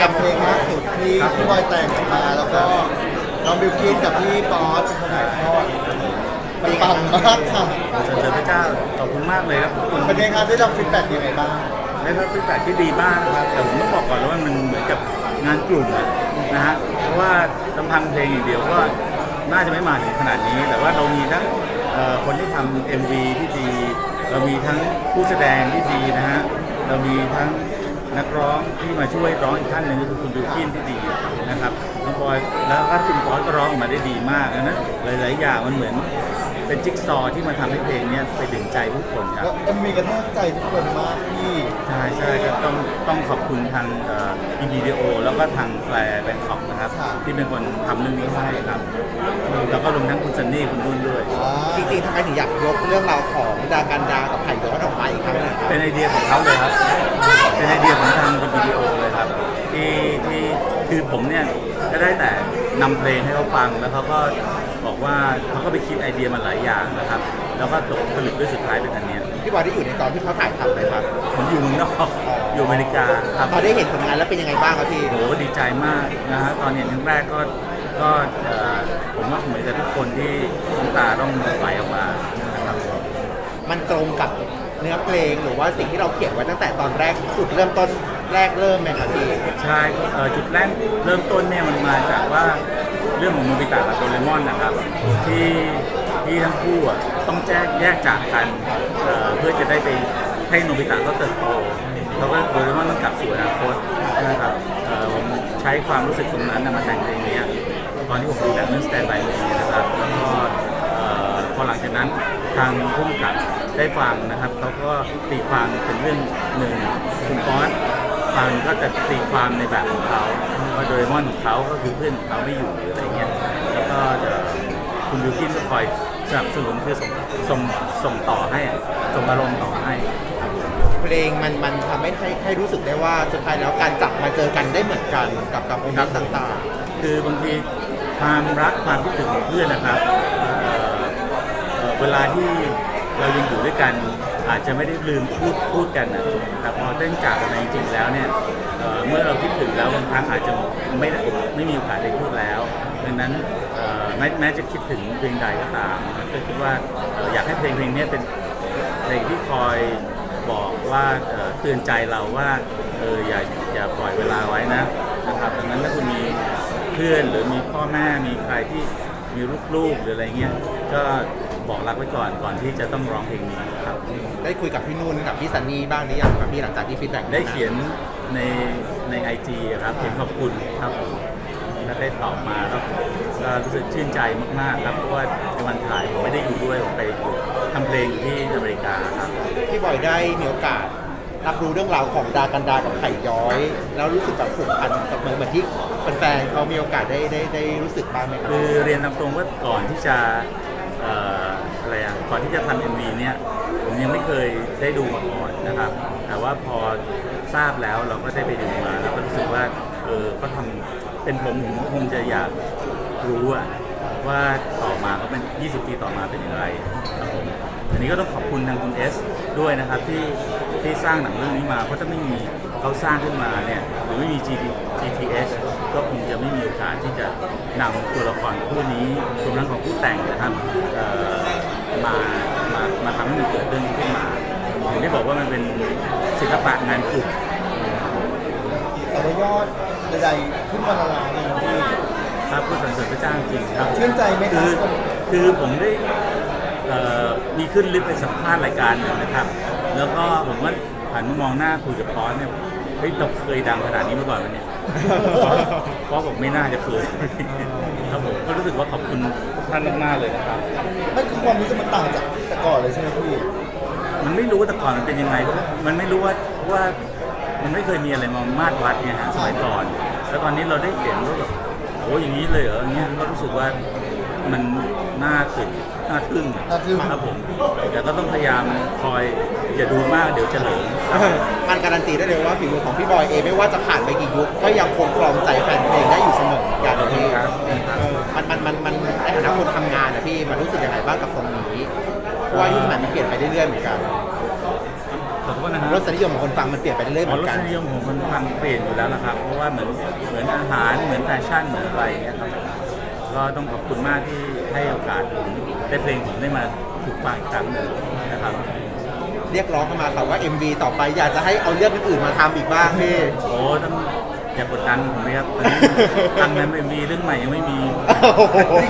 กับเพลงล่าสุดที่พี่บอยแต่งออกมาแล้วก็น้องบิวกินกับพี่บอสเป็นคนถ่ายทอดมันปังมากค่ะสรรเสริญพระเจ้าขอบคุณมากเลยครับขอบคุณเป็นยังไงครับได้รับฟีดแบ็กยังไงบ้างได้รับฟีดแบ็กที่ดีมากนะครับแต่ผมต้องบอกก่อนว่ามันเหมือนกับงานกลุ่มอะนะฮะเพราะว่าลำพังเพลงอย่างเดียวก็น่าจะไม่มาถึงขนาดนี้ แต่ว่าเรามีทั้งเอ่อคนที่ทำ MV ที่ดี เรามีทั้งผู้แสดงที่ดีนะฮะเรามีทั้ง นักร้องที่มาช่วยร้องอีกท่านหนึ่งก็คือคุณบิวกินที่ดีนะครับ น้องบอยแล้วก็คุณบอสก็ร้องออกมาได้ดีมากดังนั้นหลายๆอย่างมันเหมือน เป็นจิ๊กซอว์ที่มาทำให้เพลงเนี้ยไปถึงใจผู้คนครับ แล้วเอ็มวีกระแทกใจทุกคนมากพี่ใช่ใช่ครับต้องต้องขอบคุณทางอีวีดีโอ แล้วก็ทางแฟร์แบงคอกนะครับ ที่เป็นคนทำเรื่องนี้ให้ครับ แล้วก็รวมทั้งคุณซันนี่คุณนุ่นด้วยจริงๆทำไมถึงอยากยกเรื่องราวของดากันดากับไผ่ย้อนออกมาอีกครั้งหนึงครับเป็นไอเดียของเขาเลยครับ เป็นไอเดียของทางวิดีโอเลยครับ ที่ที่ คือผมเนี่ยก็ได้แต่นำเพลงให้เขาฟังแล้วเขาก็บอกว่าเขาก็ไปคิดไอเดียมาหลายอย่างนะครับ แล้วก็จบผลิตด้วยสุดท้ายเป็นอันเนี้ยพี่บอยได้อยู่ในตอนที่เขาถ่ายทำไหมครับผมอยู่เมืองนอกอยู่อเมริกาครับ พอได้เห็นผลงานแล้วเป็นยังไงบ้างครับพี่โหดีใจมากนะฮะตอนเห็นครั้งแรกก็ก็เอ่อผมว่าเหมือนกับทุกคนที่น้ำตาต้องไหลออกมานะครับมันตรงกับเนื้อเพลงหรือว่าสิ่งที่เราเขียนไว้ตั้งแต่ตอนแรกจุดเริ่มต้น แรกเริ่มไหมครับพี่ ใช่เอ่อจุดแรกเริ่มต้นเนี่ยมันมาจากว่าเรื่องของโนบิตะกับโดเรมอนนะครับ ที่ที่ทั้งคู่อะต้องแจ้งแยกจากกันเอ่อเพื่อจะได้ไปให้โนบิตะก็เติบโตแล้วก็โดเรมอนต้องกลับสู่อนาคตนะครับเอ่อผมใช้ความรู้สึกตรงนั้นนะมาแต่งเพลงนี้ตอนที่ผมดูหนังเรื่อง Stand by Me นะครับแล้วก็เอ่อพอหลังจากนั้นทางผู้กำกับได้ฟังนะครับเขาก็ตีความเป็นเรื่องหนึ่งคุณป๊อต ฟังก็จะตีความในแบบของเขาว่าโดเรมอนของเขาก็คือเพื่อนของเขาไม่อยู่หรืออะไรเงี้ยแล้วก็จะคุณบิวกินก็คอยสนับสนุนคือส่งส่งส่งต่อให้ส่งอารมณ์ต่อให้ เพลงมันมันทำให้ให้ให้รู้สึกได้ว่าสุดท้ายแล้วการจับมาเจอกันได้เหมือนกันกับกับองค์นั้นต่างคือบางทีความรักความคิดถึงของเพื่อนนะครับเอ่อเอ่อเวลาที่เรายังอยู่ด้วยกัน อาจจะไม่ได้ลืมพูดพูดกันนะแต่พอเต้นจากกันไปจริงๆแล้วเนี่ยเอ่อเมื่อเราคิดถึงแล้วบางครั้งอาจจะไม่ได้ไม่มีโอกาสได้พูดแล้วดังนั้นเอ่อแม้แม้จะคิดถึงเพลงใดก็ตามก็คิดว่าเอ่ออยากให้เพลงเพลงนี้เป็น เพลงที่คอยบอกว่าเอ่อเตือนใจเราว่าเอออย่าอย่าปล่อยเวลาไว้นะนะครับดังนั้นถ้าคุณมีเพื่อนหรือมีพ่อแม่มีใครที่มีลูกๆหรืออะไรเงี้ยก็ บอกรักไว้ก่อนก่อนที่จะต้องร้องเพลงนี้ครับๆได้คุยกับพี่นุ่นกับพี่ซันนี่บ้างหรือยังครับพี่หลังจากที่ฟีดแบ็กได้เขียนในในไอจีครับเขียนขอบคุณครับผมแล้วได้ตอบมาแล้วก็รู้สึกชื่นใจมากๆครับเพราะว่าในวันถ่ายผมไม่ได้อยู่ด้วยผมไปทำเพลงอยู่ที่อเมริกาครับพี่บอยได้มีโอกาสรับรู้เรื่องราวของดากันดากับไผ่ย้อย แล้วรู้สึกแบบผูกพันกับเหมือนเหมือนที่แฟนๆเขามีโอกาสได้ได้ได้รู้สึกบ้างไหมครับคือเรียนตามตรงว่าก่อนที่จะเอ่ออะไรอะ ก่อนที่จะทำเอ็มวีเนี่ยผมยังไม่เคยได้ดูมาก่อนนะครับ แต่ว่าพอทราบแล้วเราก็ได้ไปดูมาแล้วก็รู้สึกว่าเออก็ทำเป็นผมผมก็คงจะอยากรู้อะว่าต่อมาเขาเป็น 20 ปีต่อมาเป็นอย่างไรครับผมอันนี้ก็ต้องขอบคุณทางคุณเอสด้วยนะครับที่ที่สร้างหนังเรื่องนี้มาเพราะถ้าไม่มีเขาสร้างขึ้นมาเนี่ยหรือไม่มี GT GTH ก็คงจะไม่มีโอกาสที่จะนำตัวละครคู่นี้รวมทั้งของผู้แต่งนะครับ มามามาทำให้มันเกิดเรื่องนี้ขึ้นมาผมได้บอกว่ามันเป็นศิลปะงานกลุ่มแต่ว่ายอดใดๆขึ้นวันละล้านเลยนะพี่ครับผู้สรรเสริญพระเจ้าจริงครับ ชื่นใจไหมครัคืบอคือผมได้เอ่อมีขึ้นลิฟต์ไปสัมภาษณ์รายการหนึ่งนะครับ แล้วก็ผมก็หันมามองหน้าคุยกับพอสเนี่ยเฮ้ยเราเคยดังขนาดนี้มาก่อนไหมเนี่ย พอสบอกไม่น่าจะเคยครับผมก็รู้สึกว่าขอบคุณทุกท่านมากๆเลยนะครับไม่คือความรู้สึกมันต่างจากแต่ก่อนเลยใช่ไหมพี่มันไม่รู้ว่าแต่ก่อนมันเป็นยังไง มันไม่รู้ว่าว่ามันไม่เคยมีอะไรมามาดวัดเนี่ยฮะสมัยก่อน แล้วตอนนี้เราได้เห็นว่าแบบโอ้อย่างนี้เลยเหรออย่างเงี้ยก็รู้สึกว่า มันน่าตื่นน่าทึ่งอะน่าทึ่ง ครับผมแต่ก็ต้องพยายามคอยอย่าดูมากเดี๋ยวเฉลิมมันการันตีได้เลยว่าฝีมือของพี่บอยเองไม่ว่าจะผ่านไปกี่ยุคก็ยังคงครองใจแฟนเพลงได้อยู่เสมออย่างขอบคุณนี้ครับเออมันมันมันมันในฐานะคนทำงานนะพี่มันรู้สึกยังไงบ้างกับตรงนี้เพราะว่ายุคสมัยมันเปลี่ยนไปเรื่อยๆเหมือนกันขอโทษนะฮะรสนิยมของคนฟังมันเปลี่ยนไปเรื่อยๆเหอ๋อมือรนสกันนิยมของคนฟังเปลี่ยนอยู่แล้วนะครับ เพราะว่าเหมือนเหมือนอาหารเหมือนแฟชั่นเหมือนอะไรอย่างเงี้ยครับ ก็ต้องขอบคุณมากที่ให้โอกาสผมได้เพลงผมได้มาถูกฟังอีกครั้งหนึ่งนะครับเรียกร้องเข้ามาค่ะว่า MV ต่อไปอยากจะให้เอาเรื่องอื่นๆมาทำอีกบ้างพี่ โอ้ต้องอย่ากดดันผมเลยครับตอนนี้ตังค์นั้นไม่มีเรื่องใหม่ยังไม่มี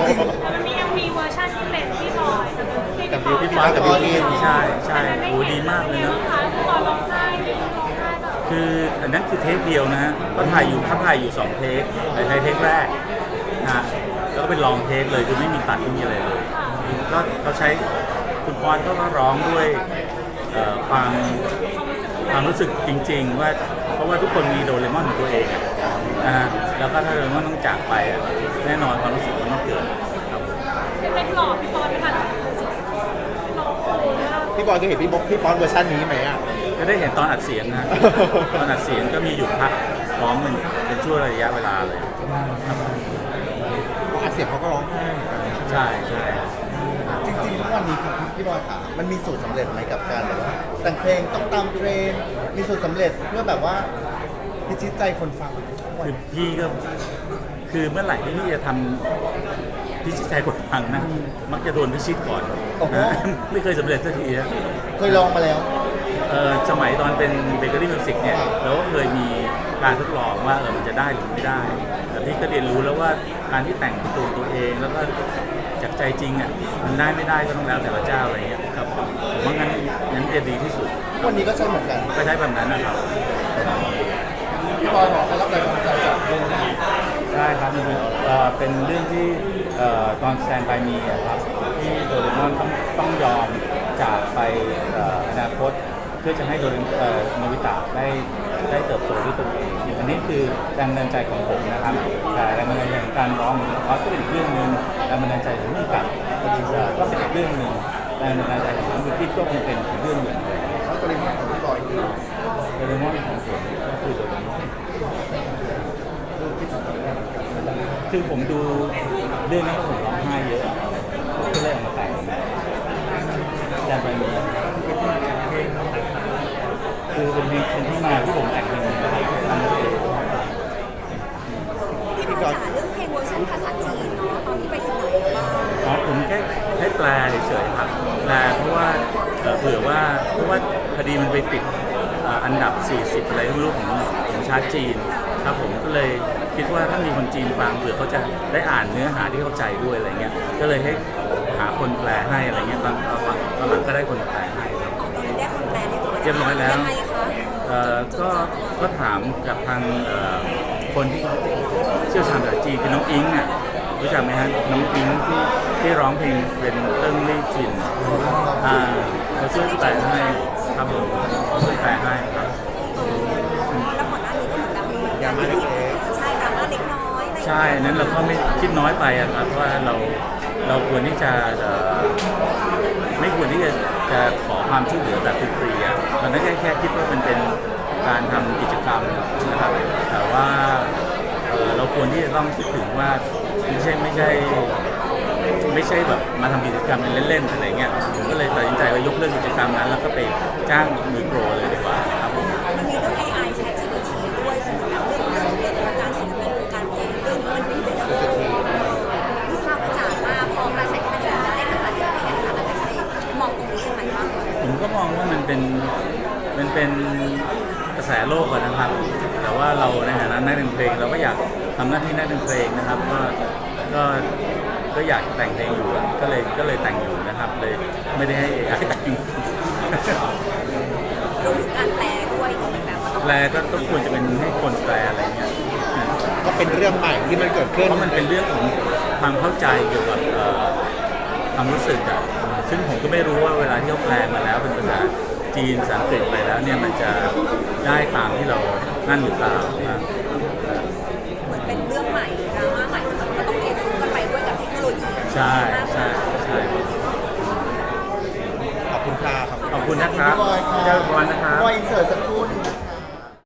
จริง มันมี MV เวอร์ชันที่เป็นพี่บอยกับกับพี่พี่ปบออยยกับบิวกินใช่ใช่อันนั้นโอ้ดีมากเลยเนาะ พี่บอยร้องไห้พี่ร้องไห้แบบคืออันนั้นคือเทคเดียวนะฮะก็ถ่ายอยู่เขาถ่ายอยู่สองเทคแต่ใช้เทคแรกนะฮะแล้วก็ เป็นลองเทคเลยคือไม่มีตัดไม่มีอะไรเลยก็เขาใช้คุณพรเขาก็ร้องด้วยเอ่อความความรู้สึกจริง ๆ ว่าเพราะว่าทุกคนมีโดเรมอนของตัวเองอะนะฮะแล้วก็ถ้าโดเรมอนต้องจากไปอะแน่นอนความรู้สึกมันต้องเกิดครับผมเป็นเล็กหล่อพี่บอยไม่ทันหล่อโอ้โหพี่บอยเคยเห็นพี่บ๊อบพี่ป๊อนเวอร์ชันนี้ไหมอะ ก็ได้เห็นตอนอัดเสียงนะตอนอัดเสียงก็มีหยุดพักพร้อมเป็นเป็นช่วงระยะเวลาเลยอัดเสียงเขาก็ร้องไห้เหมือนกันใช่ใช่จริงๆทุกวันนี้ครับพี่บอยขามันมีสูตรสำเร็จไหมกับการแบบว่าแต่งเพลงต้องตามเทรนด์มีสูตรสำเร็จเพื่อแบบว่าพิชิตใจคนฟังคือพี่ก็คือเมื่อไหร่ที่พี่จะทำพิชิตใจคนฟังนะมักจะโดนพิชิตก่อนนะไม่เคยสำเร็จสักทีนะ เคยลองมาแล้ว เออสมัยตอนเป็นเบเกอรี่มิวสิกเนี่ย เราก็เคยมีการทดลองว่าเออมันจะได้หรือไม่ได้ แต่พี่ก็เรียนรู้แล้วว่าการที่แต่งตัวตัวเอง แล้วก็จากใจจริงอะมันได้ไม่ได้ก็ต้องแล้วแต่ละเจ้าอะไรเงี้ยครับผมว่างั้นงั้นจะดีที่สุดวันนี้ก็ใช่เหมือนกันก็ใช้แบบนั้นนะครับพี่บอยบอกให้รับแรงบันดาลใจจากวงนี้ใช่ครับมันเป็นเอ่อเป็นเรื่องที่เอ่อตอนแซนไปมีอะครับที่โดเรมอนต้องต้องยอมจากไปเอ่ออนาคต เพื่อจะให้โดเรมเอ่อโนบิตะได้ได้เติบโตด้วยตัวเองอั นี้คือแรงบันดาลใจของผมนะครับแต่แรงบันดาลใจของการร้องของเขาก็เป็นอีกเรื่องหนึ่งแรงบันดาลใจของผู้กำกับก็เป็นก็เป็นอีกเรื่องหนึ่งแรงบันดาลใจของน้องบิวตี้ก็คงเป็นอีกเรื่องหนึ่งเลยแล้วปริมาณของพี่อยคือโดเรมอนของผมก็คือโดเรมอนคือผมดูเรื่องนี้ผมร้องไห้เยอะก็เลยเอามาแต่งแต่ไปมีคือเป็นเพลงที่มาที่ผมแต่งเพลงนี้นะครับทำเอง พี่บอยจ๋าเรื่อง เพลงเวอร์ชันภาษาจีนเนาะตอนนี้ไปถึงไหนบ้างอ๋อผมแค่ให้แปลเฉยๆครับแปลเพราะว่าเอ่อเผื่อว่าเพราะว่าคดีมันไปติดเอ่ออันดับ 40 อะไรไม่รู้ของของชาติจีนครับผมก็เลยคิดว่าถ้ามีคนจีนฟังเผื่อเขาจะได้อ่านเนื้อหาที่เข้าใจด้วยอะไรเงี้ยก็เลยให้หาคนแปลให้อะไรเงี้ยตอนตอนหลังตอนหลังก็ได้คนแปลให้ครับตอนนี้ได้คนแปลเรียบร้อยเรียบร้อยแล้ว ยังไงคะเอ่อก็ก็ถามกับทางเอ่อ คนที่เชี่ยวชาญภาษาจีนคือน้องอิงอะรู้จักไหมฮะน้องอิงที่ที่ร้องเพลงเป็นเติ้งลี่จินอ่าเขาช่วยแปลให้ครับผมเขาช่วยแปลให้ครับแล้วก่อนหน้านี้ก็เหมือนกับมีการที่ใช่ดรามาเล็กน้อยอะไรอย่างเงี้ยใช่นั้นเราก็ไม่คิดน้อยไปอะครับว่าเราเราควรที่จะไม่ควรที่จะจะขอความช่วยเหลือแบบฟรีๆอะตอนนั้นแค่แค่คิดว่ามันเป็น การทำกิจกรรมนะครับแต่ว่าเอ่อเราควรที่จะต้องคิดถึงว่าไม่ใช่ไม่ใช่ ไม่ใช่แบบมาทำกิจกรรมเป็นเล่นๆอะไรเงี้ยผมก็เลยตัดสินใจว่ายกเลิกกิจกรรมนั้น แล้วก็ไปจ้างมือโปรเลยดีกว่าครับผมมันมีเรื่อง AI ChatGPT ด้วยสำหรับเรื่องเรื่องเรื่องของการศิลปินการเพลงเรื่องนี้มันเป็นเรื่องที่วิพากษ์วิจารณ์มากพอกระแสมันอยู่ได้กับการศิลปินในฐานะนักเพลงมองตรงนี้ยังไงบ้าง ผมก็มองว่ามันเป็นมันเป็น แสโลกอะนะครับ แต่ว่าเราในฐานะนักดนตรีเราก็อยากทำหน้าที่นักดนตรีนะครับ ก็ก็ก็อยากแต่งเพลงอยู่อะก็เลยก็เลยแต่งอยู่นะครับเลยไม่ได้ให้ AI แต่งรวมถึงการแปลด้วยที่มันแบบว่าต้องแปลก็ก็ควรจะเป็นให้คนแปลอะไรเงี้ยก็เป็นเรื่องใหม่ที่มันเกิดขึ้นเพราะมันเป็นเรื่องของความเข้าใจเกี่ยวกับเอ่อความรู้สึกอะซึ่งผมก็ไม่รู้ว่าเวลาที่เขาแปลมาแล้วเป็นภาษา จีนภาษาอังกฤษไปแล้วเนี่ยมันจะได้ตามที่เรานั่นหรือเปล่านะเหมือนเป็นเรื่องใหม่ดราม่าใหม่ก็ต้องเรียนรู้กันไปด้วยกับเทคโนโลยีใช่ใช่ใช่ขอบคุณค่ะครับขอบคุณนะครับเจ้า